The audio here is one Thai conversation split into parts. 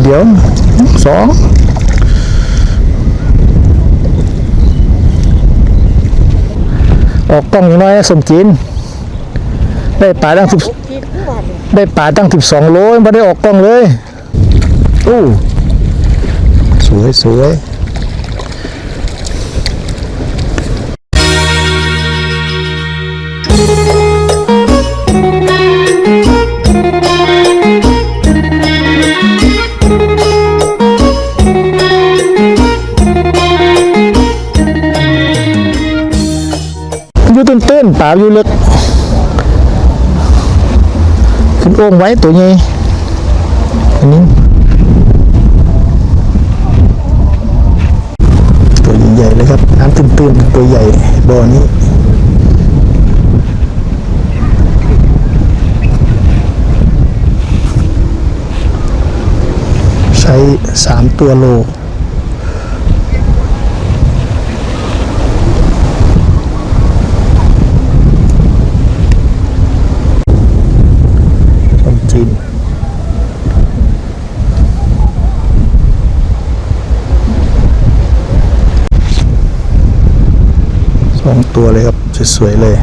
เดี๋ยวสองออกกล้องอย่างน้อยสมจีนได้ป่าตั้งสิบได้ป่าตั้งสิบสองโลไม่ได้ออกกล้องเลยอู้สวยสวย อยู่ตื้นตื้นๆป่าอยู่ลึก ขึ้นโอ่งไว้ตัวใหญ่อันนี้ตัวใหญ่เลยครับน้ำตื้นตื้นๆตัวใหญ่บ่อนี้ใช้สามตัวโล คนจีน สองตัวเลยครับ สวยๆเลย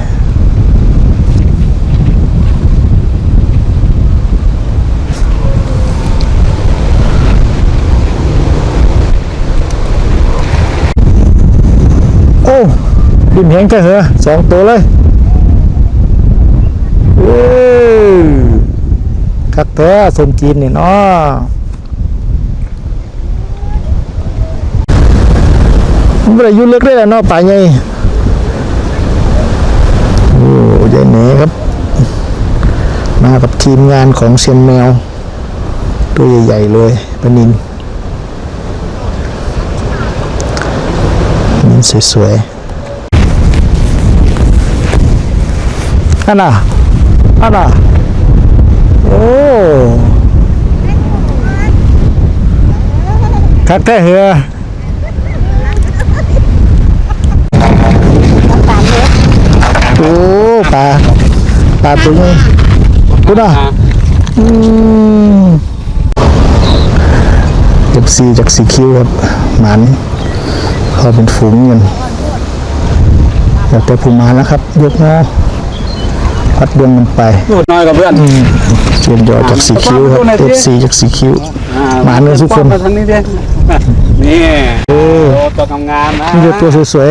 โอ้ดินแห้งแค่เหรอสองตัวเลยเว้ยคักแท้สมจีนนี่เนาะมันไม่ได้ยุ่เล็กได้แล้วเนาะป่าใหญ่โอ้ยายเหนครับ มากับทีมงานของเซียนแมว ตัวใหญ่ๆเลยปนินนินสวยๆอันน่ะอันน่ะโอ้คักแท้เหรอโอ้ ปลาปลาตัวนี้คุณอะอืมเก็บซีจากสีคิ้วครับหมันเขาเป็นฝูงเงินอยากแต่ผู้มาแล้วครับยกงอพัดดวงมันไปพูดน้อยกับเพื่อนเชียนยอดจากสีคิ้วครับเอฟซีจากสีคิ้วหมาเนื้อทุกคนมาทางนี้ดินี่โอ้โอ้ตัวงามๆนะนี่คือตัวสวย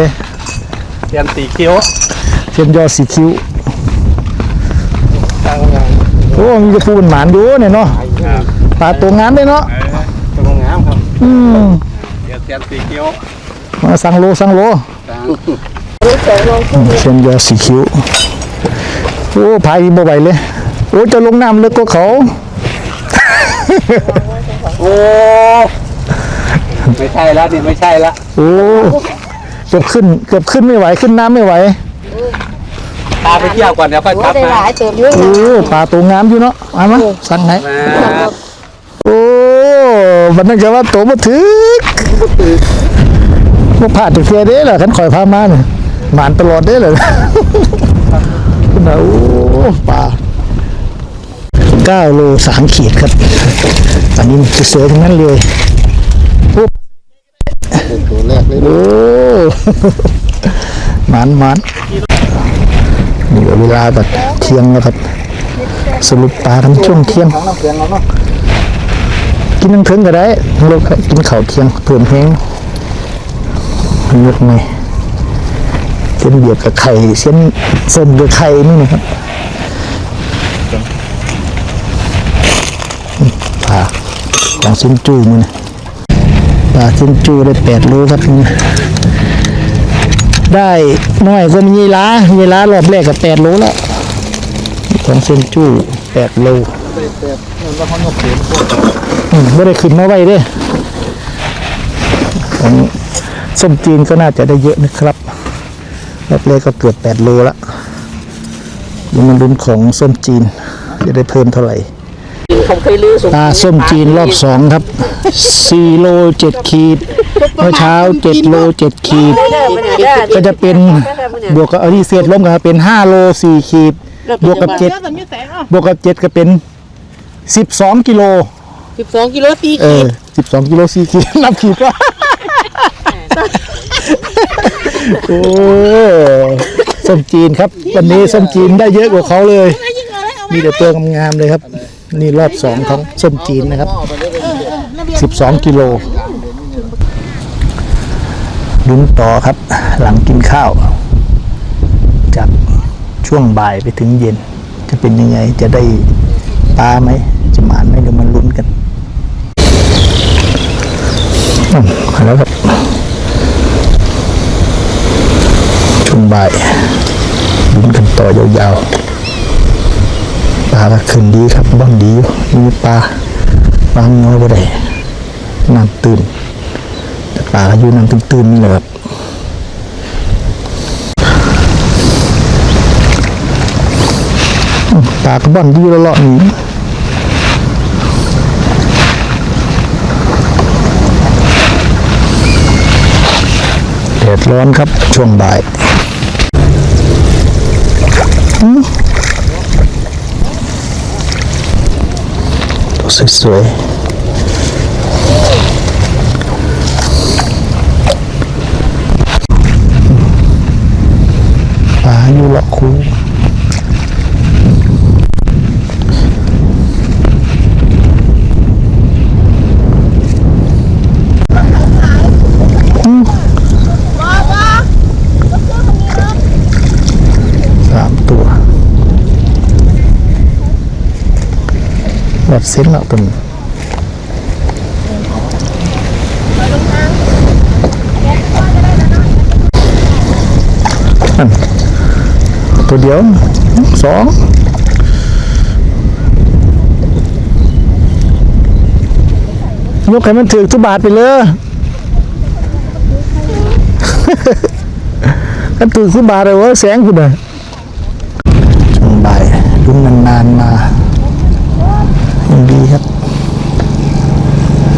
เทียนสีคิ้วๆเชียนยอดสีคิ้ว โอ้มีกระปูเป็นหมานอยู่เนี่ยเนาะครับปลาตัวงามเลยเนาะเออตัวงามครับอืมเทียนเทียนสีคิ้วมาสั่งโลสั่งโลจ้าเชียนยอดสีคิ้วโอ้พายบ่ไหวเลยโอ้จะลงน้ำลึกก็เขาโอ้ไม่ใช่แล้วนี่ไม่ใช่ละโอ้เกือบขึ้นเกือบขึ้นไม่ไหวขึ้นน้ำไม่ไหว พาไปเที่ยวก่อนเดี๋ยวค่อยกลับได้หมาลายเติมเยอะโอ้ปลาตัวงามอยู่เนาะเอามาสั่งไหนมาโอ้มันนั่นจะว่าโตบ่ถึกพวกผ่านจากเทียเด้เหรอขันข่อยพามาเนี่ยหมานตลอดเด้เลยคุณน่ะโอ้ปลาเก้าโลสามขีดครับอันนี้สวยๆทั้งนั้นเลยโอ้ตัวแรกเลยโอ้หมานหมาน นี่ก็เวลาแบบเที่ยงแล้วครับ สรุปปลาทั้งช่วงเที่ยง กินน้ำเพิ่งก็ได้ลูกกินข้าวเที่ยงเพิ่มแห้งเลือกไหมเส้นเดียวกับไข่เส้นเส้นเดือไข่นี่นะครับปลาของเส้นจูนี่นะปลาเส้นจูได้แปดโลครับนี่ ได้น้อยก็มียีรายีรารอบแรกก็แปดโลแล้วของเส้นจูแปดโลอืมไม่ได้ขึ้นมาไว้เด้ของส้มจีนก็น่าจะได้เยอะนะครับรอบแรกก็เกือบแปดโลละเดี๋ยวมันลุ้นของส้มจีน จะได้เพิ่มเท่าไหร่ผมเคยลือสุดตาส้มจีนรอบสองครับสี่โลเจ็ดขีด เมื่อเช้าเจ็ดโลเจ็ดขีด ก็จะเป็นบวกกับเอาที่เศษล้มกันเป็นห้าโลสี่ขีด บวกกับเจ็ดบวกกับเจ็ดก็เป็นสิบสองกิโลสิบสองกิโลตีเอขีอดสิบสองกิโลสี่ขีดนับขีดว่าโอ้ส้มจีนครับ วันนี้ส้มจีนได้เยอะกว่าเขาเลย มีแต่ตัวงามๆเลยครับ นี่รอบสองของส้มจีนนะครับสิบสองกิโล ลุ้นต่อครับ หลังกินข้าว จากช่วงบ่ายไปถึงเย็น จะเป็นยังไงจะได้ปลาไหมจะหมานไหมเดี๋ยวมันลุ้นกันมาแล้วครับช่วงบ่ายลุ้นกันต่อยาวๆปลาก็ขึ้นดีครับบ้องดีอยู่มีปลาปลาเงาบ่ได้น้ำตื่น ปลาอยู่น้ำตื่นๆนี่แหละครับปลากระบอนดีละเลาะนี้แดดร้อนครับช่วงบ่ายตัวสวยๆปลาอยู่ละคู สามตัว แบบเส้นละตัวนี้นั่นตัวเดียวสองยกให้มันถือทุบาทไปเลยถ้าตื่นขึ้นมาเลยว่าแสงคุณอะช่วงบ่ายรุ่นนานๆมา ดีครับ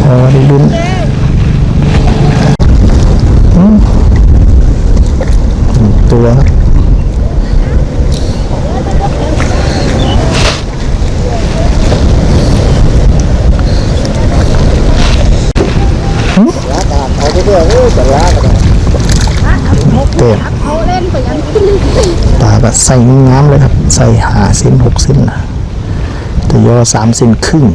พอได้รุ่นตัวครับเต็มปลาแบบใส่งามๆเลยครับ ใส่หาเส้นหกเส้นนะ แต่ยอสามเส้นครึ่ง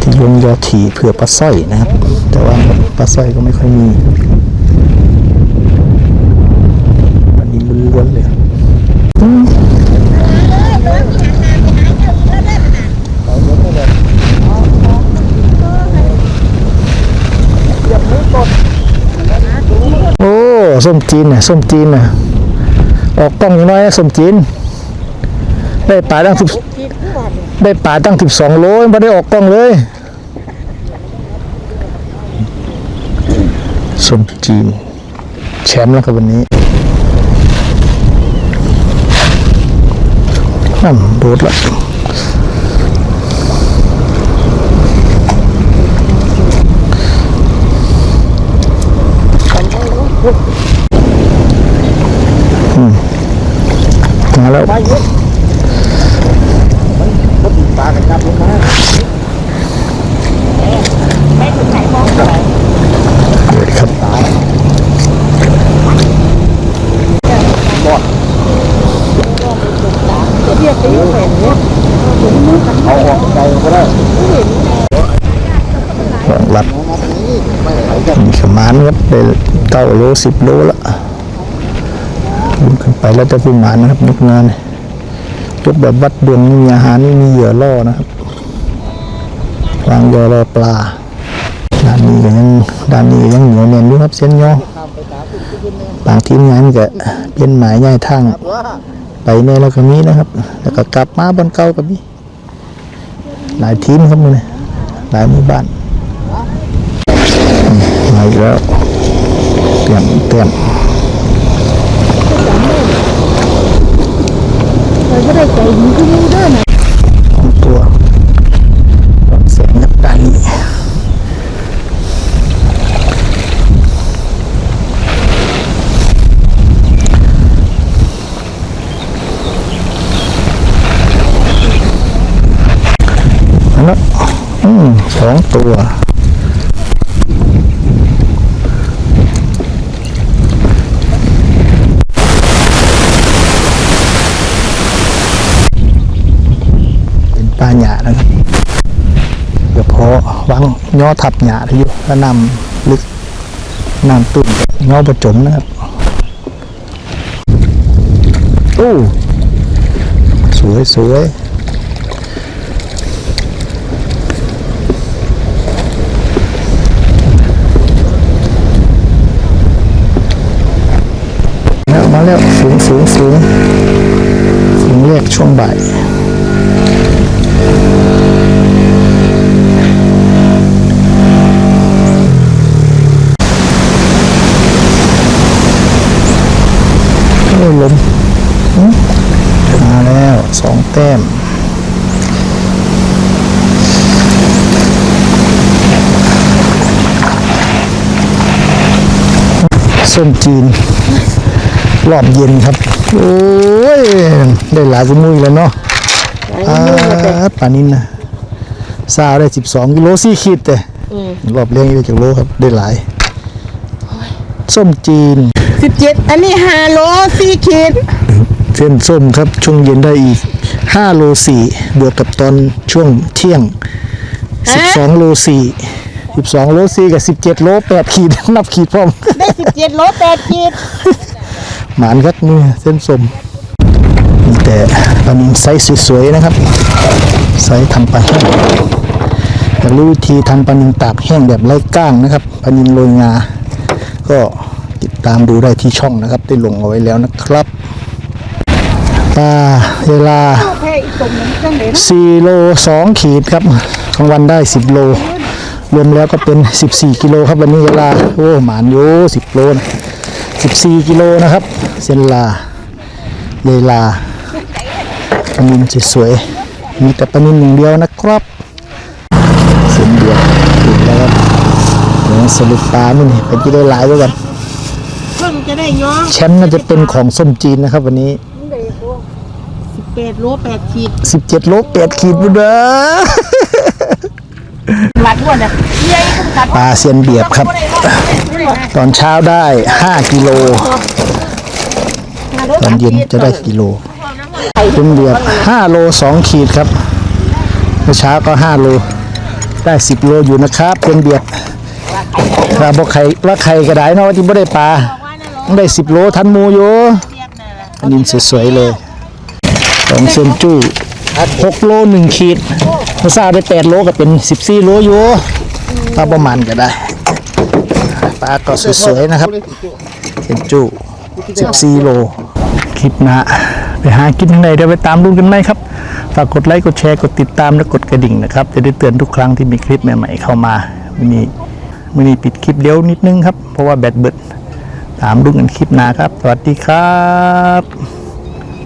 ที่ยงยอถี่เผื่อปลาสร้อยนะครับ แต่ว่าปลาสร้อยก็ไม่ค่อยมีวันนี้ล้วนๆเลยโอ้ส้มจีนน่ะส้มจีนน่ะออกกล้องอย่างน้อยนะสมจีนได้ป่าตั้งสิบ ได้ป่าตั้งสิบสองโลไม่ได้ออกกล้องเลย สมจีนแชมป์แล้วครับวันนี้นั่นโดดละมาแล้ว เดือดครับหวังรับมีขมาน ครับได้เก้าโลสิบโลละลุ้นกันไปแล้วจะพิมานนะครับนึกงานยกแบบวัดดวงมีอาหารมีเหยื่อล่อนะครับวางยอรอปลาด้านนี้ก็ยังด้านนี้ก็ยังเหนียวแน่นอยู่ครับเส้นย่อบางทีมงานก็เปลี่ยนหมายย้ายทางไปในแล้วก็มีนะครับ แล้วก็กลับมาบนเก่าก็มีหลายทีมครับมือนี่หลายหมู่บ้าน มมาอีกแล้วเตรียมเตรียมของตัวเสียงครับด้านนี้เอาละสองตัว เป็นปลาหยานะครับเดี๋ยวพอ วางย่อทับหยาที่อยู่แล้วนำลึกน้ำตุ่นย่อประจมนะครับโอ้สวยสวยแล้วมาแล้วสูงสูงสูงสูงแรกช่วงบ่าย อ้ยลมมาแล้วสองแต้มส้มจีนรอบเย็นครับ โอ้ย ได้หลายกุมุยแล้วเนาะอ่าปานินนะซาได้12กิโลสี่ขีดแต่รอบเลี้ยงได้จากโลครับ ได้หลาย ส้มจีน สิบเจ็ดอันนี้ห้าโลสี่ขีดเส้นส้มครับช่วงเย็นได้อีก5โล4บวกกับตอนช่วงเที่ยง12โล4 12โล4กับ17โล8ขีดนับขีดพร้อมได้สิบเจ็ดโลแปดขีดหมานครับมือเส้นส้มมีแต่ปลานินไซส์สวยๆนะครับไซส์ทำปลาแห้งอยากรู้วิธีทำปลานินตากแห้งแบบไร้ก้างนะครับปลานินโรยงาก็ ตามดูได้ที่ช่องนะครับ ได้ลงเอาไว้แล้วนะครับปลาเวลาแพ้อีกตรงนั้นจังเลยนะ4โล2ขีดครับกลางวันได้ 10 โล รวมแล้วก็เป็น 14 กิโลครับวันนี้เวลาโอ้หมานโย10 โลนะ14 กิโลนะครับ เซนลาเยลาปลานินสวยๆมีแต่ปลานินอย่างเดียวนะครับเส้นเดียวติดแล้วครับเดี๋ยสรุปปลาไม่นี่เป็นได้หลายด้วยกัน จะได้ย้อมแชมป์น่าจะเป็นของส้มจีนนะครับ วันนี้สิบแปดโลแปดขีด17 โล8ขีดบุเด้อหลัดอ้วนอะเย้ยหลัดปลาเซียนเบียบครับ ตอนเช้าได้ 5 กิโล ตอนเย็นจะได้กิโลเป็นเบียบ5โล 2 ขีดครับเมื่อเช้าก็ 5 โล ได้ 10 โลอยู่นะครับเป็นเบียบเราบอกไข่ว่าไข่กระไดเนาะที่ไม่ได้ปลาต้อง ได้10โลทันมูอยู่อันนี้สวยๆเลยสองเซนจู้6โล1ขีดเมื่อเช้าได้8โลก็เป็น14โลอยู่ปลาประมาณก็ได้ปลาก็สวยๆนะครับเซนจู14โลคลิปนะไปหากินทางใดเดี๋ยวไปตามดูกันไหมครับฝากกดไลค์กดแชร์กดติดตามและกดกระดิ่งนะครับ จะได้เตือนทุกครั้งที่มีคลิปใหม่ๆเข้ามาวันนี้วันนี้ปิดคลิปเร็วนิดนึงครับ เพราะว่าแบตเบิด ตามดูกันคลิปหน้าครับ สวัสดีครับ